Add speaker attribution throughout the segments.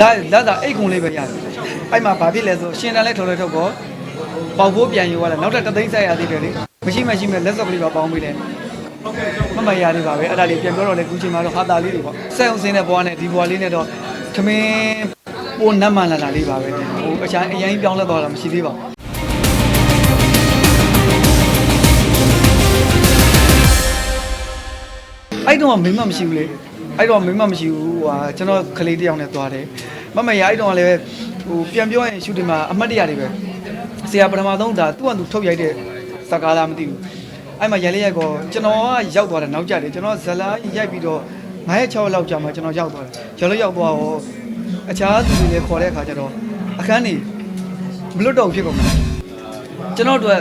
Speaker 1: လာလာတာအိတ်ကုံလေးပဲရတယ်အဲ့မှာဘာဖြစ်လဲဆိုရှင်တန်လဲထော်လဲထုတ်ကောပေါက်ဖို့ပြန်ယူသွားတယ်နောက်ထပ်တသိန်းဆက်ရသေးတယ်လေမရှိမရှိမဲ့လက်စောပ်ကလေးပါပေါင်းပေးတယ်မမရနေပါပဲအဲ့ဒါလေးပြန်ပြောတော့လေကူချင်းမှာတော့ဟာတာလေးတွေပေါ့စက်အောင်စင်းတဲ့ဘွားနဲ့ဒီဘွားလေးနဲ့တော့ခမင်းပိုနတ်မှန်လာတာလေးပါပဲဟိုအချိုင်းအရင်ပြောင်းလဲသွားတာမရှိသေးပါဘူးအဲ့တော့မိမမရှိဘူးလေ အဲ့တော့မိမမရှိဘူးဟာကျွန်တော်ကလေးတစ်ယောက်နဲ့သွားတယ်မမရအဲ့တော့လည်းဟိုပြန်ပြောရင်ရှူတင်မှာအမှတ်တရတွေပဲဆရာပထမဆုံးဒါသူ့အတူထုတ်ရိုက်တဲ့စကားလားမသိဘူးအဲ့မှာရလေးရိုက်ကောကျွန်တော်ကရောက်သွားတယ်နောက်ကျတယ်ကျွန်တော်ဇလာရိုက်ပြီးတော့9ရက်6ရက်လောက်ကြာမှကျွန်တော်ရောက်သွားတယ်ကျွန်တော်ရောက်သွားတော့အခြားသူတွေလည်းခေါ်တဲ့အခါကျတော့အခန်းနေမလွတ်တော့ဘူးဖြစ်ကုန်တယ်ကျွန်တော်တို့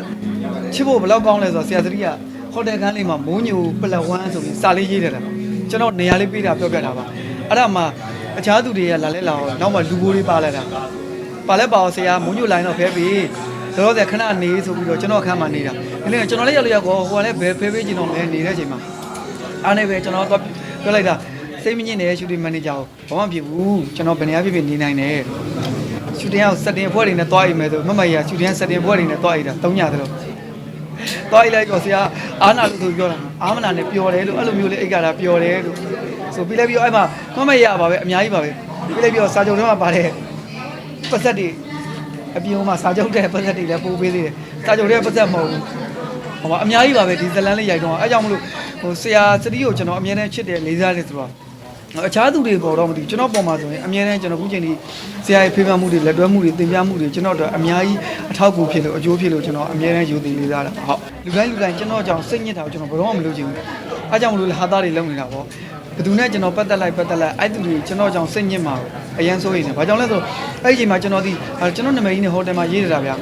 Speaker 1: ချစ်ဖို့ဘယ်လောက်ကောင်းလဲဆိုတော့ဆရာသတိကဟိုတယ်ခန်းလေးမှာမိုးညိုပလက်ဝမ်းဆိုပြီးစာလေးရေးတယ်တာ ကျွန်တော်နေရာလေးပေးတာပြောပြတာပါအဲ့ဒါမှအခြားသူတွေကလာလဲလာတော့နောက်မှလူဘိုးလေးပါလာတာပါလဲပါအောင်ဆရာမိုးညိုလိုင်းတော့ဖဲပြီးတော့တော့ခဏနေဆိုပြီးတော့ကျွန်တော်အခန်းမှာနေတာဒီနေ့ကျွန်တော်လည်းရောက်လို့ရောက်ကောဟိုကလည်းဘယ်ဖဲပေးကျင်တော့လဲနေတဲ့အချိန်မှာအားနေပဲကျွန်တော်တော့ပြောလိုက်တာစိတ်မညစ်နဲ့ရှူတင်မန်နေဂျာကိုဘာမှမဖြစ်ဘူးကျွန်တော်ဘယ်နေရာဖြစ်ဖြစ်နေနိုင်တယ်ရှူတင်အောင်စက်တင်ဖွဲ့တွေနဲ့တွားအိမ်မယ်ဆိုမမကြီးကရှူတင်စက်တင်ဖွဲ့တွေနဲ့တွားအိမ်တာ၃ညသလို သွားလိုက်လိုက်တော့ဆရာအာနာလို့ဆိုပြောတာအာမနာနဲ့ပျော်တယ်လို့အဲ့လိုမျိုးလေးအိတ်ကတာပျော်တယ်လို့ဆိုပြီးလိုက်ပြီးတော့အဲ့မှာမမရပါပဲအများကြီးပါပဲပြီးလိုက်ပြီးတော့စာချုပ်ထဲမှာပါတယ်ပတ်သက်တွေအပြင်မှာစာချုပ်တဲ့ပတ်သက်တွေလည်းပို့ပေးသေးတယ်စာချုပ်တဲ့ပတ်သက်မဟုတ်ဘူးဟိုမှာအများကြီးပါပဲဒီဇလန်းလေးရိုက်တော့အဲ့ကြောင့်မလို့ဟိုဆရာစတီးကိုကျွန်တော်အမြဲတမ်းချစ်တယ်လေးစားတယ်ဆိုတော့ အခြားသူတွေပေါ်တော့မသိဘူးကျွန်တော်ပေါ်မှာဆိုရင်အမြဲတမ်းကျွန်တော်ခုချိန်ဒီဆရာရဲ့ဖေးဖန်မှုတွေလက်တွဲမှုတွေသင်ပြမှုတွေကျွန်တော်တို့အများကြီးအထောက်အကူဖြစ်လို့အကျိုးဖြစ်လို့ကျွန်တော်အမြဲတမ်းယူတည်လေးစားတာဟုတ်လူတိုင်းလူတိုင်းကျွန်တော်ကြောင့်စိတ်ညစ်တာကိုကျွန်တော်ဘယ်တော့မှမလုပ်ချင်ဘူးအားကြောင့်မလို့လေဟာသားတွေလုံနေတာပေါ့ဘယ်သူနဲ့ကျွန်တော်ပတ်သက်လိုက်ပတ်သက်လိုက်အဲ့သူတွေကျွန်တော်ကြောင့်စိတ်ညစ်မှာအရန်စိုးရိမ်နေဘာကြောင့်လဲဆိုအဲ့ဒီအချိန်မှာကျွန်တော်ဒီကျွန်တော်နာမည်ကြီးနဲ့ဟိုတယ်မှာရေးနေတာဗျာ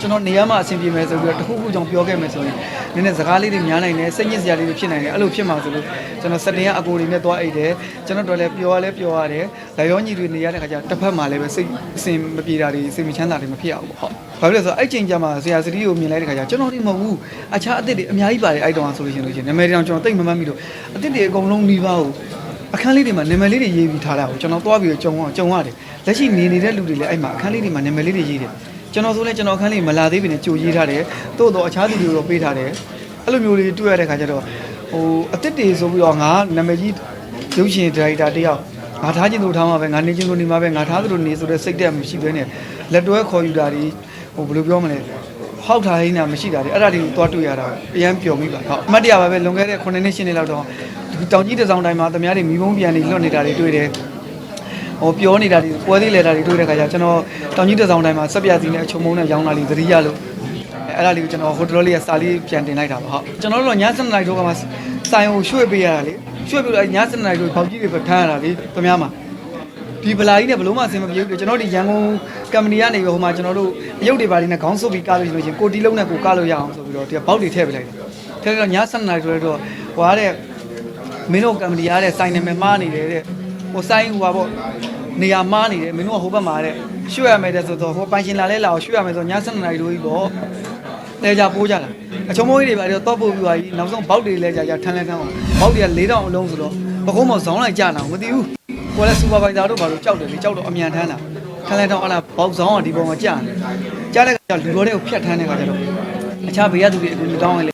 Speaker 1: ကျွန်တော်နေရာမှာအဆင်ပြေမယ်ဆိုပြီးတော့တခုခုကြောင့်ပြောခဲ့မယ်ဆိုရင်နည်းနည်းစကားလေးတွေများနိုင်တယ်စိတ်ညစ်စရာလေးတွေဖြစ်နိုင်တယ်အဲ့လိုဖြစ်မှာဆိုလို့ကျွန်တော်စတင်ရအကိုတွေနဲ့သွားအိတ်တယ်ကျွန်တော်တို့လည်းပြောရလဲပြောရတယ်လိုက်ရောညီတွေနေရတဲ့ခါကျတစ်ဖက်မှာလည်းပဲစိတ်အဆင်မပြေတာတွေစိတ်မချမ်းသာတွေမဖြစ်အောင်ပေါ့ဟုတ်ဘာဖြစ်လဲဆိုတော့အဲ့ချိန်ကျမှဆရာစတီးကိုမြင်လိုက်တဲ့ခါကျကျွန်တော်ဒီမဟုတ်ဘူးအခြားအစ်စ်တွေအများကြီးပါတယ်အဲ့တုန်းကဆိုလို့ရှိရင်လို့ရှိရင်နာမည်တောင်ကျွန်တော်တိတ်မမှတ်မိလို့အစ်စ်တွေအကုန်လုံးနှီးပါဘူးအခန်းလေးတွေမှာနာမည်လေးတွေရေးပြီးထားတာကိုကျွန်တော်သွားပြီးတော့ကြုံအောင်ကြုံရတယ်လက်ရှိနေနေတဲ့လူတွေလည်းအဲ့မှာအခန်းလေးတွေမှာနာမည်လေးတွေရေးတယ် ကျွန်တော်ဆိုလဲကျွန်တော်အခန်းလေးမလာသေးပြီနဲ့ကြိုရေးထားတယ်တိုးတော့အခြားသူတွေကိုတော့ပေးထားတယ်အဲ့လိုမျိုးလေးတွေ့ရတဲ့ခါကျတော့ဟိုအစ်စ်တွေဆိုပြီးတော့ငါနာမည်ကြီးရုပ်ရှင်ဒါရိုက်တာတယောက်ငါထားခြင်းလို့ထားမှာပဲငါနေခြင်းလို့နေမှာပဲငါထားသလိုနေဆိုတဲ့စိတ်တက်မရှိသေးနဲ့လက်တွဲခေါ်ယူတာတွေဟိုဘယ်လိုပြောမလဲဟောက်ထားဟင်းတာမရှိတာတွေအဲ့ဒါတွေကိုသွားတွေ့ရတာအရန်ပျော်မိပါဟုတ်အမှတ်တရပါပဲလွန်ခဲ့တဲ့9နှစ်10နှစ်လောက်တော့ဒီတောင်ကြီးတစ်စောင်းတိုင်းမှာသမားတွေမိဘုံပြန်နေလွတ်နေတာတွေတွေ့တယ် ဟိုပြောနေတာတွေပွဲသေးလေတာတွေတွေ့တဲ့ခါကျကျွန်တော်တောင်ကြီးတစ်စောင်းတိုင်းမှာစက်ပြစီနဲ့အချုံမုံနဲ့ရောင်းတာလေးသတိရလို့အဲ့ဒါလေးကိုကျွန်တော်ဟိုတလောလေးကစာလေးပြန်တင်လိုက်တာပါဟုတ်ကျွန်တော်တို့ည7နာရီတော့ကမှဆိုင်ကိုရွှေ့ပေးရတာလေရွှေ့ပြီးတော့ည7နာရီတော့ဘောက်ကြီးတွေပဲထမ်းရတာလေသမားမှာဒီဗလာကြီးနဲ့ဘလို့မှအဆင်မပြေဘူးကျွန်တော်ဒီရန်ကုန်ကမ္ပဏီကနေဟိုမှာကျွန်တော်တို့အရုပ်တွေပါလေးနဲ့ခေါင်းဆုပ်ပြီးကားလို့ရှိလို့ချင်းကိုတီလုံးနဲ့ကိုကားလို့ရအောင်ဆိုပြီးတော့ဒီကဘောက်တွေထည့်ပေးလိုက်တယ်ထည့်လိုက်တော့ည7နာရီဆိုတော့ဟိုဟာတဲ့မင်းတို့ကမ္ပဏီရတဲ့စိုင်းနာမည်မှားနေတယ်တဲ့ ဟိုစိုင်းဟိုပါပေါ့နေရာမှားနေတယ်မင်းတို့ကဟိုဘက်မှာတဲ့ရွှေ့ရမယ်တဲ့ဆိုတော့ဟိုပိုင်ရှင်လာလဲလာအောင်ရွှေ့ရမယ်ဆိုည7နာရီလို့ကြီးပေါ့လဲကြပိုးကြတာအချုံမိုးကြီးတွေပါတော့တော့ပို့ပြီးသွားပြီနောက်ဆုံးဘောက်တွေလဲကြကြထမ်းလဲထမ်းအောင်ဘောက်တွေက၄တောင်အလုံးဆိုတော့ပကုံးမောင်ဇောင်းလိုက်ကြတာမသိဘူးကိုယ်လည်းစူပါဗိုင်ဇာတို့ဘာလို့ကြောက်တယ်လေကြောက်တော့အမြန်ထမ်းတာထမ်းလိုက်တော့အလားဘောက်ဆောင်ကဒီပုံမှာကြာတယ်ကြားတဲ့ကလူတော်တွေကိုဖျက်ထမ်းတဲ့ခါကျတော့အခြားဘေးကသူတွေအကူကြီးတောင်းရင်လေ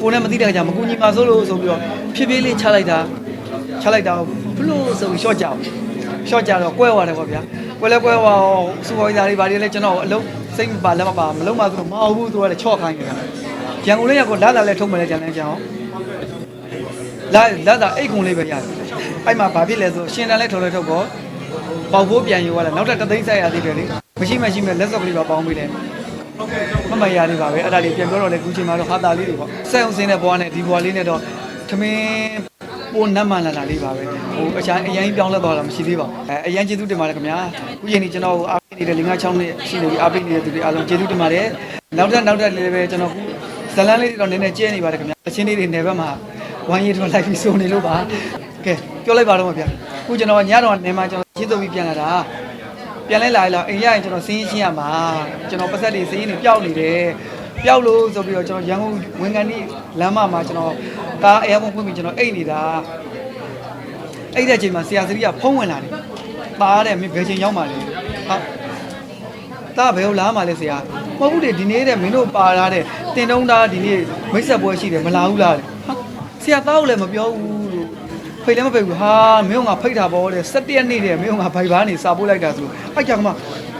Speaker 1: ကိုယ်နဲ့မသိတဲ့ခါကျမကူညီပါစိုးလို့ဆိုပြီးတော့ဖြည်းဖြည်းလေးချလိုက်တာချလိုက်တာ ဘလို့ဆိုပြီးရှော့ကြအောင်ရှော့ကြတော့ကွဲသွားတယ်ပေါ့ဗျာကွဲလဲကွဲသွားအောင်စူပါဗိုင်ဇာတွေဘာတွေလဲကျွန်တော်အလုံးစိတ်မပါလက်မပါမလုံးပါဆိုတော့မအောင်ဘူးသူကလည်းချော့ခိုင်းနေတာရန်ကုန်လေးရောက်ကိုလာလာလဲထုံးမလဲကြံလဲကြအောင်လာလာတာအိတ်ကုံလေးပဲရတယ်အဲ့မှာဘာဖြစ်လဲဆိုရှင်တန်လဲထော်လဲထုတ်ကောပေါက်ဖို့ပြန်ယူသွားတယ်နောက်ထပ်တသိန်းဆက်ရသေးတယ်လေမရှိမရှိမဲ့လက်စောပ်ကလေးပါပေါင်းပေးတယ်မမရနေပါပဲအဲ့ဒါလေးပြန်ပြောတော့လေကူချင်းမှာတော့ဟာတာလေးတွေပေါ့စက်အောင်စင်းတဲ့ဘွားနဲ့ဒီဘွားလေးနဲ့တော့ခမင်း ပိုနတ်မှန်လာတာလေးပါပဲဟိုအချိုင်းအရင်ပြောင်းလဲသွားတာမရှိသေးပါဘူးအဲအရင်ကျေးဇူးတင်ပါတယ်ခင်ဗျာခုချိန်นี้ကျွန်တော်အားပေးနေတဲ့5 6နှစ်ရှိနေပြီအားပေးနေတဲ့သူတွေအားလုံးကျေးဇူးတင်ပါတယ်နောက်ထပ်နောက်ထပ်လေးပဲကျွန်တော်ခုဇလန်းလေးတွေတော့နည်းနည်းကျဲနေပါတယ်ခင်ဗျာအချင်းလေးတွေနယ်ဘက်မှာဝိုင်းရတော့လိုက်ပြီးစုံနေလို့ပါကဲပြောလိုက်ပါတော့မဗျာခုကျွန်တော်ညတော့နေမှာကျွန်တော်ရှင်းသွပြီးပြန်လာတာပြန်လဲလာလာအိမ်ရရင်ကျွန်တော်စင်းရှင်းရမှာကျွန်တော်ပတ်သက်တွေစင်းနေပျောက်နေတယ် ပျောက်လို့ဆိုပြီးတော့ကျွန်တော်ရန်ကုန်ဝင်ကန်ဒီလမ်းမမှာကျွန်တော်ကားအဲဘုံဖွင့်ပြီးကျွန်တော်အိတ်နေတာအဲ့တဲ့အချိန်မှာဆရာစရီကဖုံးဝင်လာတယ်ပါတဲ့မင်းဘယ်ချိန်ရောက်မှလဲဟာတာဘယ်လိုလာမှလဲဆရာမဟုတ်ဘူးလေဒီနေ့တဲ့မင်းတို့ပါလာတဲ့တင်တုံးသားဒီနေ့မိတ်ဆက်ပွဲရှိတယ်မလာဘူးလားတဲ့ဟာဆရာသားကိုလည်းမပြောဘူးလို့ဖိတ်လည်းမဖိတ်ဘူးဟာမင်းကငါဖိတ်တာပေါ့တဲ့7ရက်နေ့တဲ့မင်းကငါဘိုင်ဘာနေစာပို့လိုက်တာဆိုအဲ့ကြောင့်ကမှ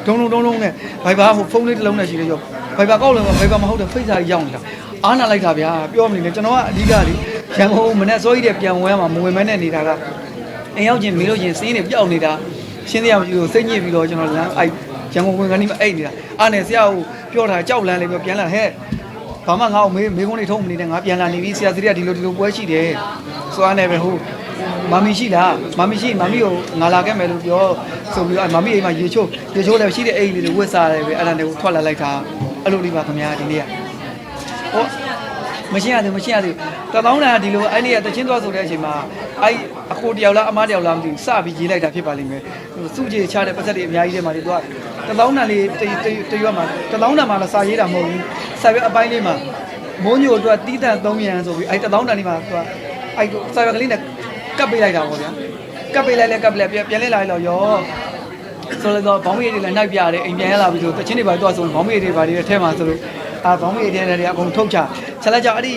Speaker 1: ဒုံလုံးဒုံလုံးနဲ့ဘိုင်ဘာဟိုဖုန်းလေးတစ်လုံးနဲ့ရှိတယ်ရော ဘိုင်ဘာကောက်လို့ဘိုင်ဘာမဟုတ်တဲ့ဖိတ်စာကြီးရောက်နေတာအားနာလိုက်တာဗျာပြောမနေနဲ့ကျွန်တော်ကအဓိကလေရန်ကုန်မနေ့စောကြီးတဲ့ပြန်ဝဲမှာမဝင်မဲနဲ့နေတာကအိမ်ရောက်ချင်းမေးလို့ချင်းစီးနေပျောက်နေတာရှင်းတရားမရှိလို့စိတ်ညစ်ပြီးတော့ကျွန်တော်လမ်းအဲ့ရန်ကုန်ဝင်ကနေမအိတ်နေတာအားနဲ့ဆရာကိုပြောတာကြောက်လန်းလေးပြောပြန်လာဟဲ့ဘာမှငါ့ကိုမေးမေးခွန်းလေးထုံးမနေနဲ့ငါပြန်လာနေပြီဆရာစရိကဒီလိုဒီလိုပွဲရှိတယ်ဆိုအားနဲ့ပဲဟိုမမီရှိလားမမီရှိမမီကိုငါလာခဲ့မယ်လို့ပြောဆိုပြီးတော့မမီအိမ်မှာရေချိုးရေချိုးလည်းရှိတဲ့အိမ်လေးတွေဝတ်စားတယ်ပဲအဲ့ဒါနဲ့ထွက်လာလိုက်တာ အဲ့လိုလေးပါခင်ဗျာဒီနေ့ကဟောမရှိရသေးမရှိရသေးတသောင်းတန်ကဒီလိုအဲ့ဒီကတချင်းသွားဆိုတဲ့အချိန်မှာအဲ့အကိုတယောက်လားအမတယောက်လားမသိဘူးစပြီးရေးလိုက်တာဖြစ်ပါလိမ့်မယ်စုကြည်ချတဲ့ပတ်သက်တွေအများကြီးထဲမှာလေသူကတသောင်းတန်လေးတတရွက်မှာတသောင်းတန်မှာလည်းစာရေးတာမဟုတ်ဘူးစာရွက်အပိုင်းလေးမှာမိုးညိုအတွက်တီးတန့်3ရန်ဆိုပြီးအဲ့တသောင်းတန်လေးမှာသူကအဲ့စာရွက်ကလေးနဲ့ကပ်ပေးလိုက်တာပေါ့ဗျာကပ်ပေးလိုက်လဲကပ်ပေးလိုက်ပြန်လဲလာလိုက်တော့ရော ဆိုတော့ဘောင်းမေးတွေလည်းနှိုက်ပြတယ်အိမ်ပြန်ရလာပြီဆိုတချင်းတွေပါတော့ဆိုဘောင်းမေးတွေပါတွေထဲမှာဆိုလို့အာဘောင်းမေးတွေတွေအကုန်ထုတ်ချချက်လိုက်ကြအဲ့ဒီ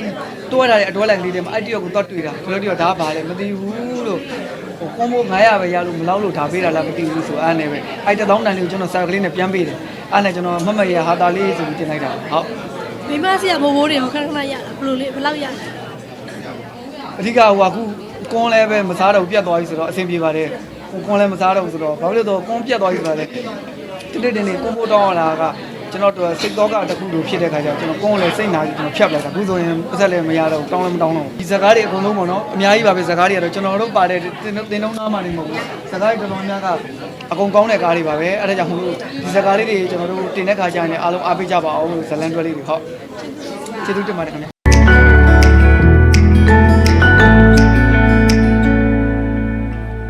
Speaker 1: တွဲထားတဲ့အတွဲလိုက်ကလေးတွေမှာအဲ့တယောက်ကိုတော့တွေ့တာဆိုတော့တယောက်ဒါပါလေမသိဘူးလို့ဟိုကွန်ဘို900ပဲရလို့မလောက်လို့ဒါပေးတာလားမသိဘူးဆိုအဲ့နဲ့ပဲအဲ့တသောင်းတန်လေးကိုကျွန်တော်စာကလေးနဲ့ပြန်ပေးတယ်အဲ့နဲ့ကျွန်တော်မမရဟာတာလေးဆိုပြီးတင်လိုက်တာဟုတ်
Speaker 2: မိမဆီကဘိုးဘိုးတွေဟိုခဏခဏရတာဘယ်လိုလေးဘယ်လောက်ရလဲ
Speaker 1: အဓိကဟိုအခုကွန်လည်းပဲမစားတော့ဘူးပြတ်သွားပြီဆိုတော့အဆင်ပြေပါတယ်ဟို ကွန်လည်းမစားတော့ဘူးဆိုတော့ဘာလို့လဲဆိုတော့ကွန်ပြတ်သွားပြီဆိုတော့လေတိတိတင်းတင်းကွန်ဖို့တောင်းလာကကျွန်တော်တို့စိတ်တော့ကတစ်ခုလိုဖြစ်တဲ့ခါကျတော့ကျွန်တော်ကွန်လည်းစိတ်နာပြီးကျွန်တော်ဖြတ်ပလိုက်တာအခုဆိုရင်ပတ်သက်လည်းမရတော့ဘူးတောင်းလည်းမတောင်းတော့ဘူးဒီဇကားတွေအကုန်လုံးပေါ့နော်အများကြီးပါပဲဇကားတွေကတော့ကျွန်တော်တို့ပါတဲ့တင်တင်တုံးသားမှနေမဟုတ်ဘူးဇကားတွေတော်တော်များကအကုန်ကောင်းတဲ့ကားတွေပါပဲအဲဒါကြောင့်မို့လို့ဒီဇကားလေးတွေကျွန်တော်တို့တင်တဲ့ခါကျရင်လည်းအားလုံးအားပေးကြပါအောင်လို့ဇလန်တွဲလေးတွေဟုတ်ကျေးဇူးတင်ပါတယ်ခင်ဗျ